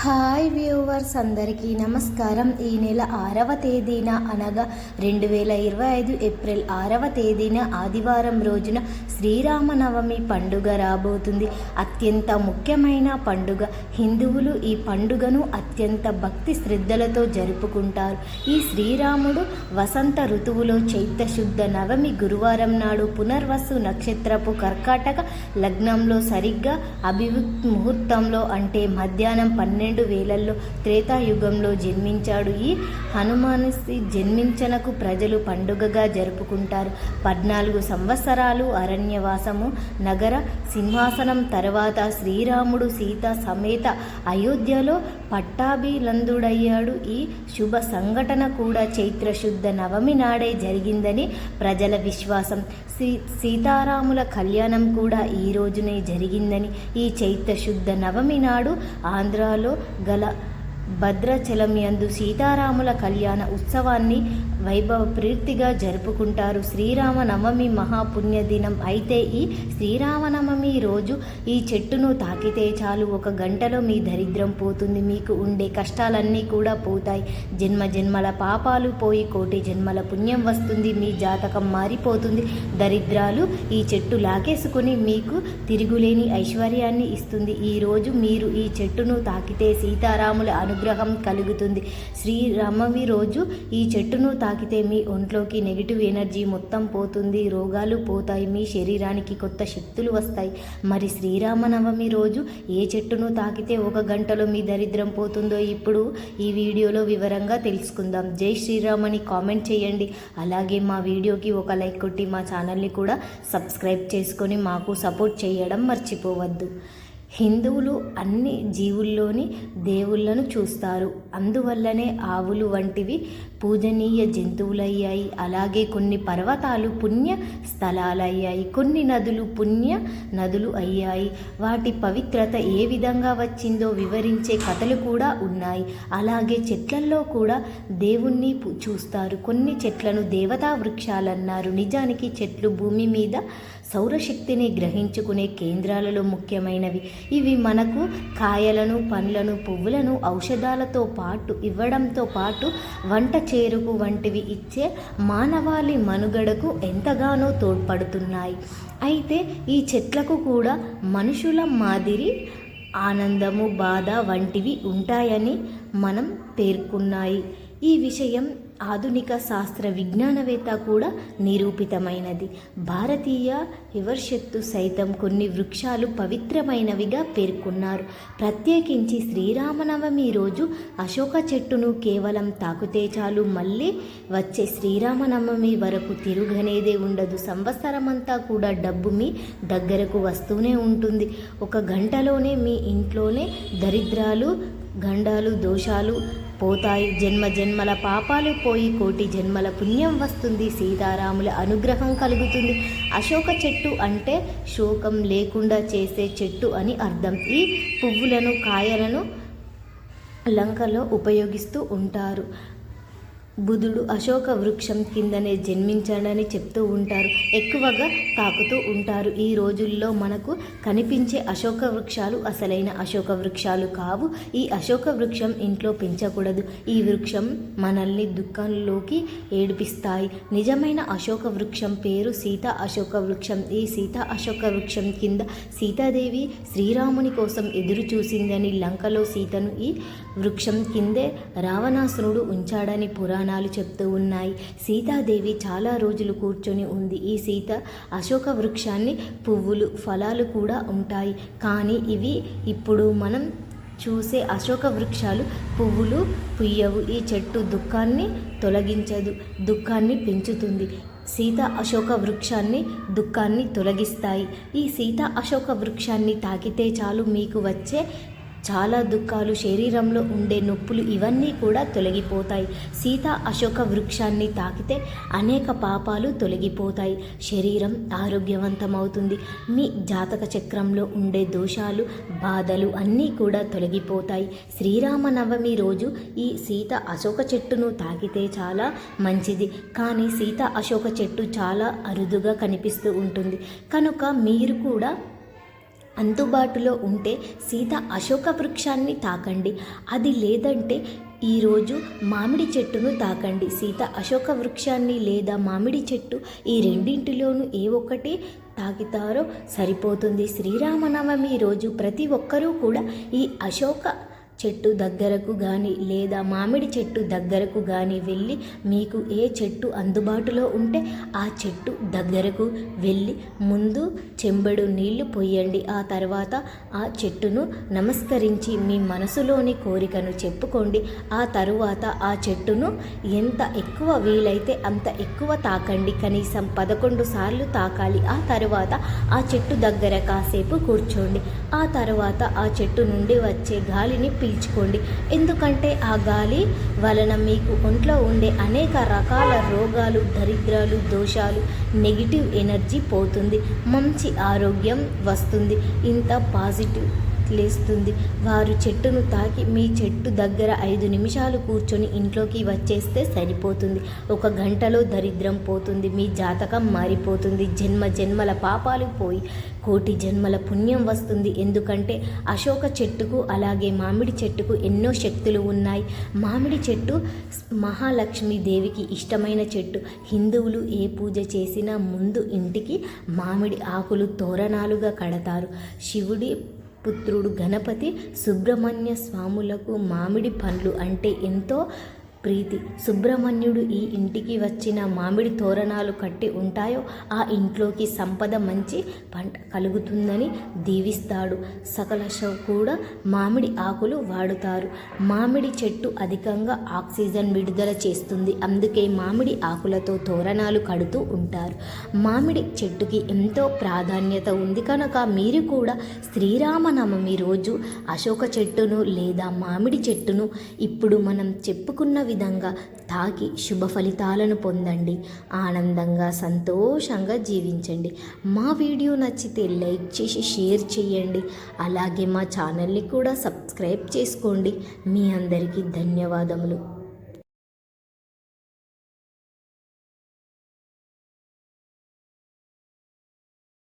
Hi viewers అందరికీ నమస్కారం. ఈ నెల ఆరవ తేదీన అనగా రెండు వేల ఇరవై ఐదు ఏప్రిల్ ఆరవ తేదీన ఆదివారం రోజున శ్రీరామనవమి పండుగ రాబోతుంది. అత్యంత ముఖ్యమైన పండుగ. హిందువులు ఈ పండుగను అత్యంత భక్తి శ్రద్ధలతో జరుపుకుంటారు. ఈ శ్రీరాముడు వసంత ఋతువులో చైత్రశుద్ధ నవమి గురువారం నాడు పునర్వసు నక్షత్రపు కర్కాటక లగ్నంలో సరిగ్గా అభివృద్ధి ముహూర్తంలో అంటే మధ్యాహ్నం పన్నెండు వేలల్లో త్రేతాయుగంలో జన్మించాడు. ఈ హనుమానుసి జన్మించనకు ప్రజలు పండుగగా జరుపుకుంటారు. పద్నాలుగు సంవత్సరాలు అరణ్యవాసము. నగర సింహాసనం తర్వాత శ్రీరాముడు సీత సమేత అయోధ్యలో పట్టాభిలందుడయ్యాడు. ఈ శుభ సంఘటన కూడా చైత్రశుద్ధ నవమి నాడే జరిగిందని ప్రజల విశ్వాసం. సీ సీతారాముల కళ్యాణం కూడా ఈ రోజునే జరిగిందని ఈ చైత్రశుద్ధ నవమి నాడు ఆంధ్రాలో గల భద్రాచలం యందు సీతారాముల కళ్యాణ ఉత్సవాన్ని వైభవప్రీతిగా జరుపుకుంటారు. శ్రీరామనవమి మహాపుణ్యదినం అయితే ఈ శ్రీరామనవమి రోజు ఈ చెట్టును తాకితే చాలు. ఒక గంటలో మీ దరిద్రం పోతుంది. మీకు ఉండే కష్టాలన్నీ కూడా పోతాయి. జన్మ జన్మల పాపాలు పోయి కోటి జన్మల పుణ్యం వస్తుంది. మీ జాతకం మారిపోతుంది. దరిద్రాలు ఈ చెట్టు లాగేసుకుని మీకు తిరుగులేని ఐశ్వర్యాన్ని ఇస్తుంది. ఈ రోజు మీరు ఈ చెట్టును తాకితే సీతారాముల అనుగ్రహం కలుగుతుంది. శ్రీరామవి రోజు ఈ చెట్టును తాకితే మీ ఒంట్లోకి నెగిటివ్ ఎనర్జీ మొత్తం పోతుంది. రోగాలు పోతాయి. మీ శరీరానికి కొత్త శక్తులు వస్తాయి. మరి శ్రీరామనవమి రోజు ఏ చెట్టును తాకితే ఒక గంటలో మీ దరిద్రం పోతుందో ఇప్పుడు ఈ వీడియోలో వివరంగా తెలుసుకుందాం. జై శ్రీరామ్ అని కామెంట్ చేయండి. అలాగే మా వీడియోకి ఒక లైక్ కొట్టి మా ఛానల్ని కూడా సబ్స్క్రైబ్ చేసుకొని మాకు సపోర్ట్ చేయడం మర్చిపోవద్దు. హిందువులు అన్ని జీవుల్లోని దేవుళ్ళను చూస్తారు. అందువల్లనే ఆవులు వంటివి పూజనీయ జంతువులయ్యాయి. అలాగే కొన్ని పర్వతాలు పుణ్య స్థలాలయ్యాయి. కొన్ని నదులు పుణ్య నదులు అయ్యాయి. వాటి పవిత్రత ఏ విధంగా వచ్చిందో వివరించే కథలు కూడా ఉన్నాయి. అలాగే చెట్లల్లో కూడా దేవుణ్ణి చూస్తారు. కొన్ని చెట్లను దేవతా వృక్షాలన్నారు. నిజానికి చెట్లు భూమి మీద సౌరశక్తిని గ్రహించుకునే కేంద్రాలలో ముఖ్యమైనవి. ఇవి మనకు కాయలను పండ్లను పువ్వులను ఔషధాలతో పాటు ఇవ్వడంతో పాటు వంట చేరుకు వంటివి ఇచ్చే మానవాళి మనుగడకు ఎంతగానో తోడ్పడుతున్నాయి. అయితే ఈ చెట్లకు కూడా మనుషుల మాదిరి ఆనందము బాధ వంటివి ఉంటాయని మనం పేర్కొన్నాయి. ఈ విషయం ఆధునిక శాస్త్ర విజ్ఞానవేత్త కూడా నిరూపితమైనది. భారతీయ వివర్షత్తు సైతం కొన్ని వృక్షాలు పవిత్రమైనవిగా పేర్కొన్నారు. ప్రత్యేకించి శ్రీరామనవమి రోజు అశోక చెట్టును కేవలం తాకుతే చాలు మళ్ళీ వచ్చే శ్రీరామనవమి వరకు తిరుగనేదే ఉండదు. సంవత్సరమంతా కూడా డబ్బు మీ దగ్గరకు వస్తూనే ఉంటుంది. ఒక గంటలోనే మీ ఇంట్లోనే దరిద్రాలు గండాలు దోషాలు పోతాయి. జన్మ జన్మల పాపాలు పో పోయి కోటి జన్మల పుణ్యం వస్తుంది సీతారాముల అనుగ్రహం కలుగుతుంది. అశోక చెట్టు అంటే శోకం లేకుండా చేసే చెట్టు అని అర్థం. ఈ పువ్వులను కాయలను లంకలో ఉపయోగిస్తూ ఉంటారు. బుధుడు అశోక వృక్షం కిందనే జన్మించాడని చెప్తూ ఉంటారు. ఎక్కువగా తాకుతూ ఉంటారు. ఈ రోజుల్లో మనకు కనిపించే అశోక వృక్షాలు అసలైన అశోక వృక్షాలు కావు. ఈ అశోక వృక్షం ఇంట్లో పెంచకూడదు. ఈ వృక్షం మనల్ని దుఃఖంలోకి ఏడిపిస్తాయి. నిజమైన అశోక వృక్షం పేరు సీత అశోక వృక్షం. ఈ సీత అశోక వృక్షం కింద సీతాదేవి శ్రీరాముని కోసం ఎదురు చూసిందని లంకలో సీతను ఈ వృక్షం కిందే రావణాసురుడు ఉంచాడని పురాణాలు చెప్తూ ఉన్నాయి. సీతాదేవి చాలా రోజులు కూర్చొని ఉంది. ఈ సీత అశోక వృక్షాన్ని పువ్వులు ఫలాలు కూడా ఉంటాయి. కానీ ఇవి ఇప్పుడు మనం చూసే అశోక వృక్షాలు పువ్వులు పుయ్యవు. ఈ చెట్టు దుఃఖాన్ని తొలగించదు దుఃఖాన్ని పెంచుతుంది. సీత అశోక వృక్షాన్ని దుఃఖాన్ని తొలగిస్తాయి. ఈ సీత అశోక వృక్షాన్ని తాకితే చాలు మీకు వచ్చే చాలా దుఃఖాలు శరీరంలో ఉండే నొప్పులు ఇవన్నీ కూడా తొలగిపోతాయి. సీత అశోక వృక్షాన్ని తాకితే అనేక పాపాలు తొలగిపోతాయి. శరీరం ఆరోగ్యవంతమవుతుంది. మీ జాతక చక్రంలో ఉండే దోషాలు బాధలు అన్నీ కూడా తొలగిపోతాయి. శ్రీరామనవమి రోజు ఈ సీత అశోక చెట్టును తాకితే చాలా మంచిది. కానీ సీత అశోక చెట్టు చాలా అరుదుగా కనిపిస్తూ ఉంటుంది. కనుక మీరు కూడా అందుబాటులో ఉంటే సీత అశోక వృక్షాన్ని తాకండి. అది లేదంటే ఈరోజు మామిడి చెట్టును తాకండి. సీత అశోక వృక్షాన్ని లేదా మామిడి చెట్టు ఈ రెండింటిలోనూ ఏ ఒక్కటి తాకితారో సరిపోతుంది. శ్రీరామనవమి రోజు ప్రతి ఒక్కరూ కూడా ఈ అశోక చెట్టు దగ్గరకు కానీ లేదా మామిడి చెట్టు దగ్గరకు కానీ వెళ్ళి మీకు ఏ చెట్టు అందుబాటులో ఉంటే ఆ చెట్టు దగ్గరకు వెళ్ళి ముందు చెంబడు నీళ్ళు పోయండి ఆ తర్వాత ఆ చెట్టును నమస్కరించి మీ మనసులోని కోరికను చెప్పుకోండి. ఆ తరువాత ఆ చెట్టును ఎంత ఎక్కువ వీలైతే అంత ఎక్కువ తాకండి. కనీసం పదకొండు సార్లు తాకాలి. ఆ తర్వాత ఆ చెట్టు దగ్గర కాసేపు కూర్చోండి. ఆ తర్వాత ఆ చెట్టు నుండి వచ్చే గాలిని పీల్చుకోండి ఎందుకంటే ఆ గాలి వలన మీకు ఒంట్లో ఉండే అనేక రకాల రోగాలు దరిద్రాలు దోషాలు నెగిటివ్ ఎనర్జీ పోతుంది. మంచి ఆరోగ్యం వస్తుంది. ఇంత పాజిటివ్ లేస్తుంది. వారు చెట్టును తాకి మీ చెట్టు దగ్గర ఐదు నిమిషాలు కూర్చొని ఇంట్లోకి వచ్చేస్తే సరిపోతుంది. ఒక గంటలో దరిద్రం పోతుంది. మీ జాతకం మారిపోతుంది. జన్మ జన్మల పాపాలు పోయి కోటి జన్మల పుణ్యం వస్తుంది. ఎందుకంటే అశోక చెట్టుకు అలాగే మామిడి చెట్టుకు ఎన్నో శక్తులు ఉన్నాయి. మామిడి చెట్టు మహాలక్ష్మి దేవికి ఇష్టమైన చెట్టు. హిందువులు ఏ పూజ చేసినా ముందు ఇంటికి మామిడి ఆకులు తోరణాలుగా కడతారు. శివుడి పుత్రుడు గణపతి సుబ్రహ్మణ్య స్వాములకు మామిడి పండ్లు అంటే ఎంతో ప్రీతి సుబ్రహ్మణ్యుడు ఈ ఇంటికి వచ్చిన మామిడి తోరణాలు కట్టి ఉంటాయో ఆ ఇంట్లోకి సంపద మంచి పంట కలుగుతుందని దీవిస్తాడు. సకల కూడా మామిడి ఆకులు వాడుతారు. మామిడి చెట్టు అధికంగా ఆక్సిజన్ విడుదల చేస్తుంది. అందుకే మామిడి ఆకులతో తోరణాలు కడుతూ ఉంటారు. మామిడి చెట్టుకి ఎంతో ప్రాధాన్యత ఉంది కనుక మీరు కూడా శ్రీరామనవమి రోజు అశోక చెట్టును లేదా మామిడి చెట్టును ఇప్పుడు మనం చెప్పుకున్న విధంగా తాకి శుభ ఫలితాలను పొందండి. ఆనందంగా సంతోషంగా జీవించండి. మా వీడియో నచ్చితే లైక్ చేసి షేర్ చేయండి. అలాగే మా ఛానల్ని కూడా సబ్స్క్రైబ్ చేసుకోండి. మీ అందరికీ ధన్యవాదములు.